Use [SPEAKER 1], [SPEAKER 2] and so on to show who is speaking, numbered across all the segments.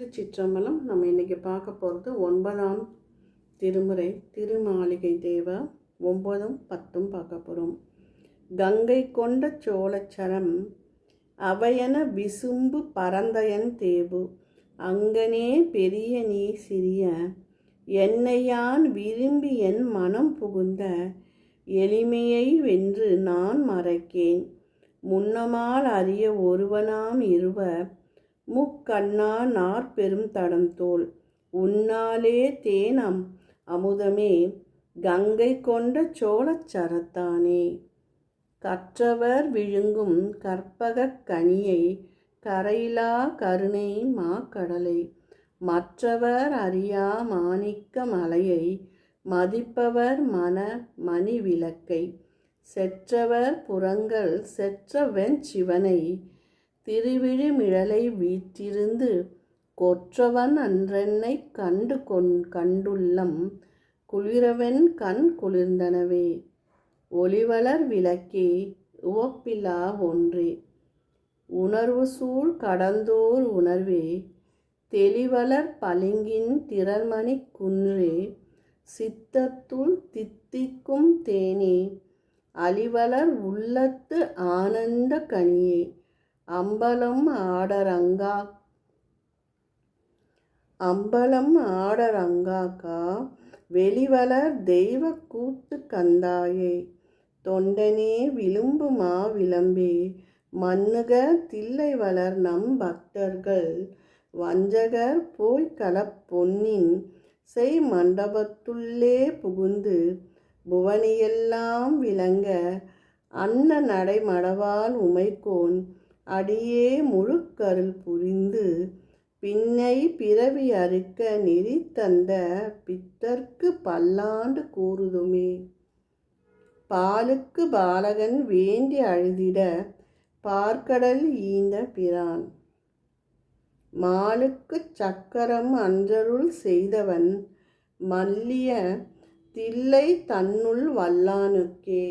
[SPEAKER 1] திருச்சிற்றம்பலம் நம்ம இன்னைக்கு பார்க்க போகிறது ஒன்பதாம் திருமுறை திருமாளிகை தேவ. ஒன்பதும் பத்தும் பார்க்க போகிறோம் கங்கை கொண்ட சோழச்சரம் அவையன விசும்பு பரந்தயன் தேவு. அங்கனே பெரிய நீ சிறிய என்னையான் விரும்பி என் மனம் புகுந்த எளிமையை வென்று நான் மறைக்கேன். முன்னமால் அறிய ஒருவனாம் இருவர் முக்கண்ணா நாற்பெரும் தடம் தோல் உன்னாலே தேனம் அமுதமே கங்கை கொண்ட சோழச் சரத்தானே. கற்றவர் விழுங்கும் கற்பகக் கனியை கரையிலா கருணை மாக்கடலை. மற்றவர் அறியா மாணிக்க மலையை மதிப்பவர் மன மணி விளக்கை செற்றவர் புறங்கள் செற்ற வெஞ்சிவனை திருவிழிமிழலை வீற்றிருந்து கொற்றவன் அன்றென்னை கண்டு கொண் கண்டுள்ளம். குளிரவன் கண் குளிர்ந்தனவே. ஒளிவளர் விளக்கே உவப்பிலா ஒன்றே. உணர்வு சூழ் கடந்தோர் உணர்வே. தெளிவளர் பளிங்கின் திரள்மணி குன்றே. சித்தத்துள் தித்திக்கும் தேனே. அழிவளர் உள்ளத்து ஆனந்த கனியே. அம்பலம் ஆடரங்கா. அம்பலம் ஆடரங்காக்கா வெளிவளர் தெய்வ கூத்து கந்தாயே. தொண்டனே விழும்பு மா விளம்பே மண்ணுக தில்லை வளர் நம் பக்தர்கள். வஞ்சகர் போய் பொன்னின் செய் மண்டபத்துள்ளே புகுந்து புவனியெல்லாம் விளங்க அன்ன நடைமடவால் உமைக்கோன் அடியே முழுக்கருள் புரிந்து பின்னை பிறவி அறுக்க நெறி தந்த பித்தர்க்கு பல்லாண்டு கூறுதுமே. பாலுக்கு பாலகன் வேண்டி அழுதிட பார்க்கடல் ஈந்த பிரான். மாலுக்கு சக்கரம் அன்றருள் செய்தவன் மல்லிய தில்லை தன்னுள் வல்லானுக்கே.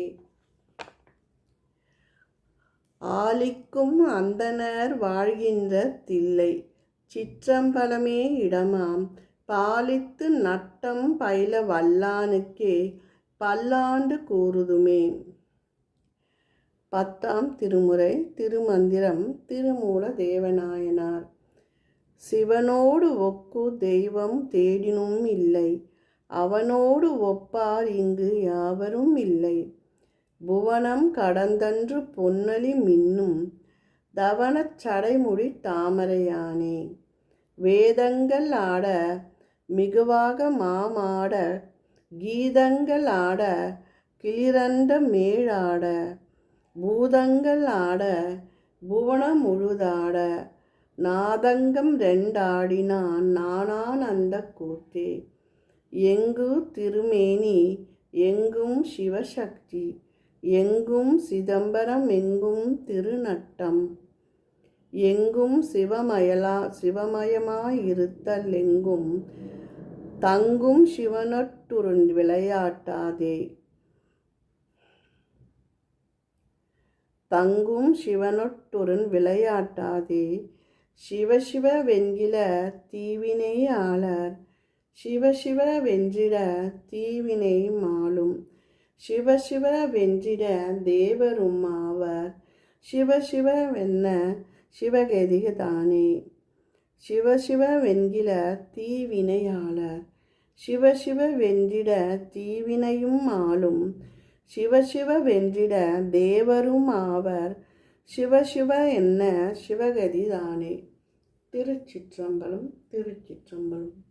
[SPEAKER 1] ஆலிக்கும் அந்தனர் வாழ்கின்ற தில்லை. சிற்றம்பலமே இடமாம். பாலித்து நட்டம் பயில வல்லானுக்கே பல்லாண்டு கூறுதுமே. பத்தாம் திருமுறை திருமந்திரம் திருமூல தேவநாயனார். சிவனோடு ஒக்கு தெய்வம் தேடினும் இல்லை. அவனோடு ஒப்பார் இங்கு யாவரும் இல்லை. புவனம் கடந்தன்று பொன்னலி மின்னும் தவனச் சடைமுடி தாமரையானே. வேதங்கள் ஆட மிகுவாக மாமாட கீதங்கள் ஆட கிளிரண்ட மேழாட பூதங்கள் ஆட புவனம் முழுதாட நாதங்கம் ரெண்டாடினான் நானான் அந்த கூத்தே. எங்கு திருமேனி எங்கும் சிவசக்தி எங்கும் சிதம்பரம் எங்கும் திருநட்டம். எங்கும் சிவமயலா சிவமயமாயிருத்தல் எங்கும். தங்கும் சிவனொட்டுருன் விளையாட்டாதே தங்கும் சிவனொட்டுருன் விளையாட்டாதே சிவசிவ வெண்கில தீவினை ஆளர். சிவசிவ வென்றிட தீவினை மாளும் சிவசிவ வென்றிட தேவரும் ஆவர். சிவசிவ வென்ன சிவகதிக சிவகதிகதானே. சிவசிவ வென்கிற தீவினையாளர். சிவசிவ வென்றிட தீவினையும் ஆளும். சிவசிவ வென்றிட தேவரும் ஆவர். சிவசிவ என்ன சிவகதி தானே திருச்சிற்றம்பலம் திருச்சிற்றம்பலம்.